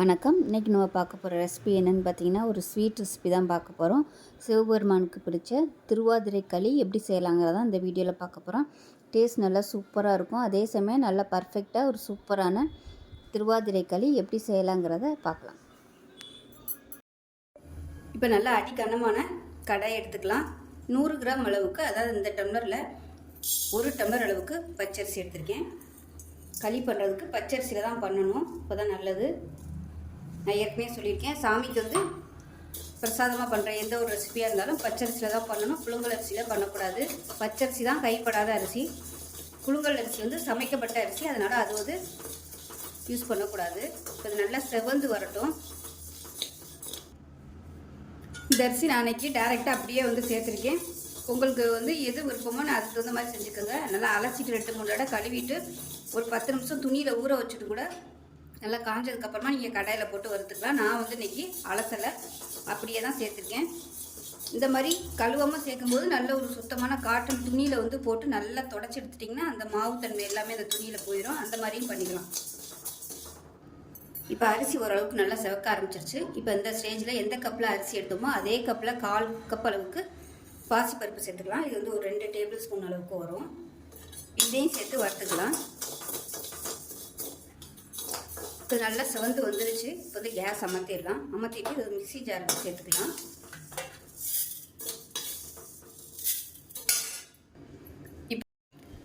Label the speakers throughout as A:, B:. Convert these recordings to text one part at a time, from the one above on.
A: வணக்கம். இன்றைக்கி நம்ம பார்க்க போகிற ரெசிபி என்னென்னு பார்த்தீங்கன்னா ஒரு ஸ்வீட் ரெசிபி தான் பார்க்க போகிறோம் சிவபெருமானுக்கு பிடிச்ச திருவாதிரை களி எப்படி செய்யலாங்கிறத இந்த வீடியோவில் பார்க்க போகிறோம் டேஸ்ட் நல்லா சூப்பராக இருக்கும். அதே சமயம் நல்லா பர்ஃபெக்டாக ஒரு சூப்பரான திருவாதிரை களி எப்படி செய்யலாங்கிறத பார்க்கலாம். இப்போ நல்லா அடிக்கனமான கடாய் எடுத்துக்கலாம். நூறு கிராம் அளவுக்கு அதாவது இந்த டம்ளரில் ஒரு டம்ளர் அளவுக்கு பச்சரிசி எடுத்திருக்கேன். களி பண்ணுறதுக்கு பச்சரிசியில் தான் பண்ணணும். இப்போ தான் நல்லது. நான் ஏற்கனவே சொல்லியிருக்கேன். சாமிக்கு வந்து பிரசாதமாக பண்ணுற எந்த ஒரு ரெசிபியாக இருந்தாலும் பச்சரிசியில் தான் பண்ணணும். புழுங்கல் அரிசியில் பண்ணக்கூடாது. பச்சரிசி தான் கைப்படாத அரிசி. புழுங்கல் அரிசி வந்து சமைக்கப்பட்ட அரிசி. அதனால் அது வந்து யூஸ் பண்ணக்கூடாது. இப்போ அது நல்லா செவந்து வரட்டும். இந்த அரிசி நான் அன்றைக்கி டேரெக்டாக அப்படியே வந்து சேர்த்துருக்கேன். உங்களுக்கு வந்து எது விருப்பமோ நான் அதுக்கு தகுந்த மாதிரி செஞ்சுக்கோங்க. நல்லா அலசிட்டு ரெண்டு மூணு கழுவிட்டு ஒரு பத்து நிமிஷம் துணியில் ஊற வச்சுட்டு கூட நல்லா காஞ்சதுக்கப்புறமா நீங்கள் கடாயில் போட்டு வறுத்துக்கலாம். நான் வந்து இன்றைக்கி அலசலை அப்படியே தான் சேர்த்துருக்கேன். இந்த மாதிரி கழுவாமல் சேர்க்கும்போது நல்ல ஒரு சுத்தமான காட்டன் துணியில் வந்து போட்டு நல்லா தொடச்சி எடுத்துட்டிங்கன்னா அந்த மாவு தன்மை எல்லாமே அந்த துணியில் போயிடும் அந்த மாதிரியும் பண்ணிக்கலாம். இப்போ அரிசி ஓரளவுக்கு நல்லா செவக்க ஆரம்பிச்சிருச்சு. இப்போ இந்த ஸ்டேஜில் எந்த கப்பில் அரிசி எடுத்தோமோ அதே கப்பில் கால் கப் அளவுக்கு பாசிப்பருப்பு சேர்த்துக்கலாம். இது வந்து ஒரு ரெண்டு டேபிள் ஸ்பூன் அளவுக்கு வரும். இதையும் சேர்த்து வறுத்துக்கலாம். இப்போ நல்லா சிவந்து வந்துருச்சு. இப்போ வந்து கேஸ் அமர்த்திடலாம். அமர்த்திட்டு இது மிக்சி ஜாருக்கு சேர்த்துக்கலாம். இப்போ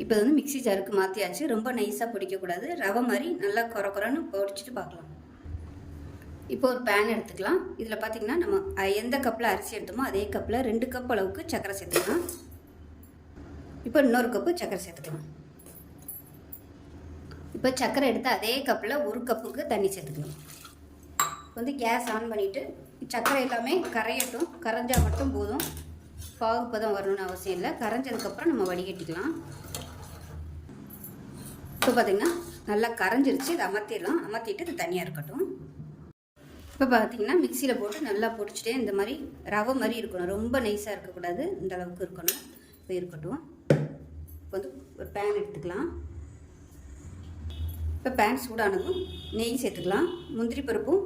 A: இப்போ வந்து மிக்சி ஜாருக்கு மாற்றியாச்சு ரொம்ப நைஸாக பிடிக்கக்கூடாது. ரவை மாதிரி நல்லா குறை குறைன்னு பொடிச்சிட்டு பார்க்கலாம். இப்போ ஒரு பேன் எடுத்துக்கலாம். இதில் பார்த்தீங்கன்னா நம்ம எந்த கப்பில் அரிசி எடுத்தோமோ அதே கப்பில் ரெண்டு கப் அளவுக்கு சக்கரை சேர்த்துக்கலாம். இப்போ இன்னொரு கப்பு சக்கரை சேர்த்துக்கலாம். இப்போ சர்க்கரை எடுத்து அதே கப்பில் ஒரு கப்புக்கு தண்ணி சேர்த்துக்கணும். வந்து கேஸ் ஆன் பண்ணிவிட்டு சர்க்கரை எல்லாமே கரையட்டும். கரைஞ்சால் மட்டும் போதும். பாகுப்பதம் வரணும்னு அவசியம் இல்லை. கரைஞ்சதுக்கப்புறம் நம்ம வடிகட்டிக்கலாம். இப்போ பார்த்திங்கன்னா நல்லா கரைஞ்சிருச்சு. இதை அமர்த்திடலாம். அமர்த்திட்டு இது தனியாக இருக்கட்டும். இப்போ பார்த்தீங்கன்னா மிக்சியில் போட்டு நல்லா பொடிச்சிட்டே இந்த மாதிரி ரவை மாதிரி இருக்கணும். ரொம்ப நைஸாக இருக்கக்கூடாது. இந்த அளவுக்கு இருக்கணும். இப்போ இருக்கட்டும். இப்போ வந்து ஒரு பேன் எடுத்துக்கலாம். இப்போ பேன் சூடானதும் நெய் சேர்த்துக்கலாம். முந்திரி பருப்பும்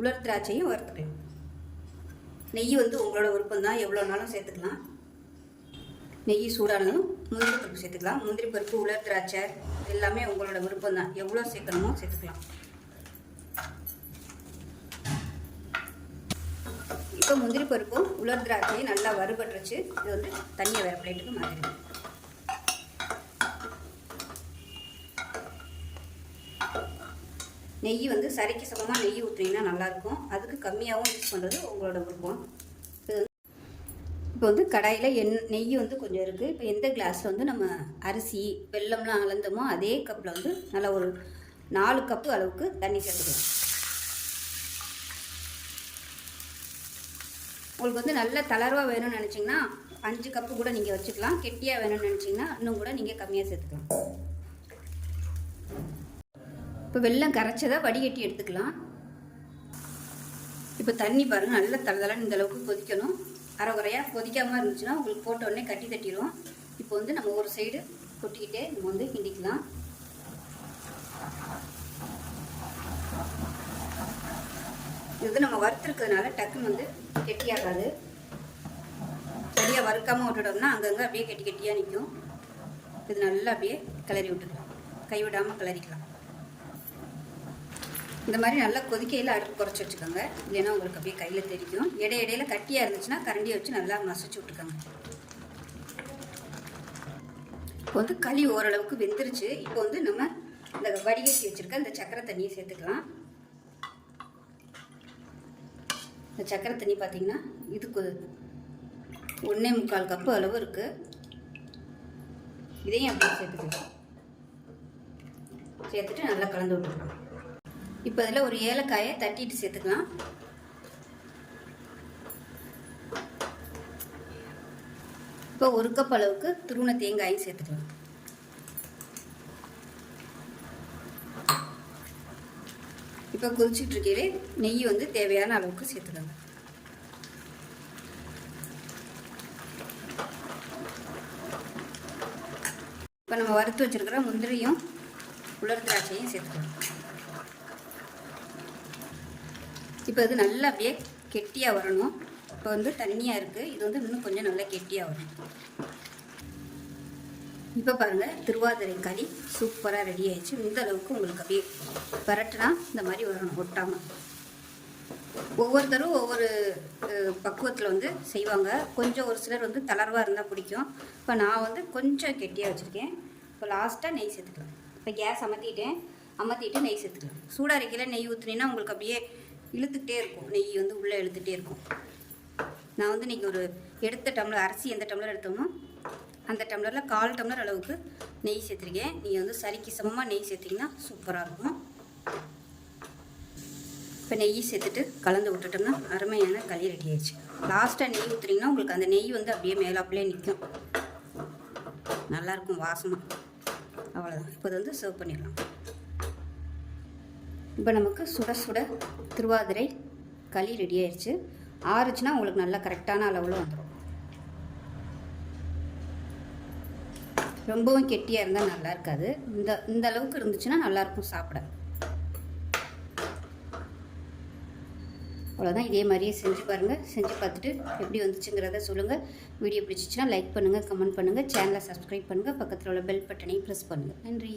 A: உலர் திராட்சையும் வறுத்துக்கலாம். நெய் வந்து உங்களோட விருப்பம் தான் எவ்வளோ நாளும் சேர்த்துக்கலாம். நெய் சூடானதும் முந்திரி பருப்பு சேர்த்துக்கலாம். முந்திரி பருப்பு உலர் திராட்சை எல்லாமே உங்களோட விருப்பம் தான் எவ்வளோ சேர்க்கணுமோ சேர்த்துக்கலாம். இப்போ முந்திரி பருப்பும் உலர் திராட்சையும் நல்லா வறுபட்டுருச்சு. இது வந்து தண்ணியை வேறு பிளேட்டுக்கு மாறிடுது நெய் வந்து சரிக்கு சமமாக நெய் ஊற்றிங்கன்னா நல்லாயிருக்கும். அதுக்கு கம்மியாகவும் யூஸ் பண்ணுறது உங்களோட விருப்பம். இப்போ வந்து கடாயில் எண் நெய் வந்து கொஞ்சம் இருக்குது இப்போ எந்த கிளாஸில் வந்து நம்ம அரிசி வெள்ளம்லாம் அளந்தோமோ அதே கப்பில் வந்து நல்லா ஒரு நாலு கப்பு அளவுக்கு தண்ணி சேர்த்துக்கலாம். உங்களுக்கு வந்து நல்ல தளர்வாக வேணும்னு நினச்சிங்கன்னா அஞ்சு கப்பு கூட நீங்கள் வச்சுக்கலாம். கெட்டியாக வேணும்னு நினச்சிங்கன்னா இன்னும் கூட நீங்கள் கம்மியாக சேர்த்துக்கலாம். இப்போ வெள்ளம் கரைச்சதை வடிகட்டி எடுத்துக்கலாம். இப்போ தண்ணி பாருங்கள் நல்லா தளதளன்னு இந்த அளவுக்கு கொதிக்கணும். அரை குறையாக கொதிக்காமல் இருந்துச்சுன்னா உங்களுக்கு போட்ட உடனே கட்டி தட்டிடும் இப்போ வந்து நம்ம ஒரு சைடு கொட்டிக்கிட்டே நம்ம வந்து கிண்டிக்கலாம். இது வந்து நம்ம வறுத்துருக்கிறதுனால டக்குன்னு வந்து கெட்டியாகாது. சரியாக வறுக்காமல் விட்டுட்டோம்னா அங்கங்கே அப்படியே கெட்டி கெட்டியாக நிற்கும் இது நல்லா அப்படியே கிளறி விட்டுக்கலாம். கைவிடாமல் கிளறிக்கலாம். இந்த மாதிரி நல்லா கொதிக்கையில் அடுப்பு குறைச்சி வச்சுக்கோங்க. இல்லைன்னா உங்களுக்கு அப்படியே கையில் தெரிக்கும் இடை இடையில கட்டியாக இருந்துச்சுன்னா கரண்டியை வச்சு நல்லா மசிச்சு விட்டுக்கோங்க. இப்போ வந்து களி ஓரளவுக்கு வெந்துருச்சு. இப்போ வந்து நம்ம இந்த வடிகட்டி வச்சுருக்க இந்த சக்கரை தண்ணியை சேர்த்துக்கலாம். இந்த சக்கரை தண்ணி பார்த்தீங்கன்னா இதுக்கு ஒன்றே முக்கால் கப்பு அளவு இருக்குது இதையும் அப்படியே சேர்த்துக்கலாம். சேர்த்துட்டு நல்லா கலந்து விட்டுக்கலாம். இப்போ இதில் ஒரு ஏலக்காயை தட்டிட்டு சேர்த்துக்கலாம். இப்போ ஒரு கப் அளவுக்கு துருண தேங்காயும் சேர்த்துக்கலாம். இப்போ கொதிச்சுட்டு இருக்கையிலே நெய் வந்து தேவையான அளவுக்கு சேர்த்துக்கோங்க இப்போ நம்ம வறுத்து வச்சுருக்கிற முந்திரியும் உலர் திராட்சையும் சேர்த்துக்கலாம். இப்போ இது நல்லா அப்படியே கெட்டியாக வரணும். இப்போ வந்து தண்ணியாக இருக்குது இது வந்து இன்னும் கொஞ்சம் நல்லா கெட்டியாக வரும் இப்போ பாருங்கள் திருவாதிரை களி சூப்பராக ரெடி ஆயிடுச்சு. இந்த அளவுக்கு உங்களுக்கு அப்படியே பரட்டுனா இந்த மாதிரி வரணும் ஒட்டாமல் ஒவ்வொருத்தரும் ஒவ்வொரு பக்குவத்தில் வந்து செய்வாங்க. கொஞ்சம் ஒரு சிலர் வந்து தளர்வாக இருந்தால் பிடிக்கும். இப்போ நான் வந்து கொஞ்சம் கெட்டியாக வச்சுருக்கேன். இப்போ லாஸ்ட்டாக நெய் சேர்த்துக்கலாம். இப்போ கேஸ் அமர்த்திட்டேன் அமர்த்திட்டு நெய் சேர்த்துக்கலாம். சூடாக இருக்கையில் நெய் ஊற்றுனீங்கன்னா உங்களுக்கு அப்படியே இழுத்துக்கிட்டே இருக்கும். நெய் வந்து உள்ளே இழுத்துகிட்டே இருக்கும். நான் வந்து நீங்கள் ஒரு எடுத்த டம்ளர் அரிசி எந்த டம்ளர் எடுத்தோமோ அந்த டம்ளரில் கால் டம்ளர் அளவுக்கு நெய் சேர்த்துருக்கேன். நீங்கள் வந்து சரிக்கு சமமாக நெய் சேர்த்திங்கன்னா சூப்பராக இருக்கும். இப்போ நெய் சேர்த்துட்டு கலந்து விட்டுட்டோம்னா அருமையான களி ரெடி ஆயிடுச்சு. லாஸ்ட்டாக நெய் ஊற்றுறீங்கன்னா உங்களுக்கு அந்த நெய் வந்து அப்படியே மேலாப்பிலே நிற்கும் நல்லாயிருக்கும் வாசமாக அவ்வளோதான் இப்போ வந்து சர்வ் பண்ணிடலாம். இப்போ நமக்கு சுட சுட திருவாதிரை களி ரெடி ஆயிடுச்சு ஆறுச்சுன்னா உங்களுக்கு நல்லா கரெக்டான அளவில் வந்துடும் ரொம்பவும் கெட்டியாக இருந்தால் நல்லா இருக்காது. இந்த இந்த அளவுக்கு இருந்துச்சுன்னா நல்லாயிருக்கும் சாப்பிட. அவ்வளோதான் இதே மாதிரியே செஞ்சு பாருங்கள் செஞ்சு பார்த்துட்டு எப்படி வந்துச்சுங்கிறத சொல்லுங்கள் வீடியோ பிடிச்சிச்சுன்னா லைக் பண்ணுங்கள் கமெண்ட் பண்ணுங்கள் சேனலை சப்ஸ்கிரைப் பண்ணுங்கள் பக்கத்தில் உள்ள பெல் பட்டனையும் ப்ரெஸ் பண்ணுங்கள் நன்றி.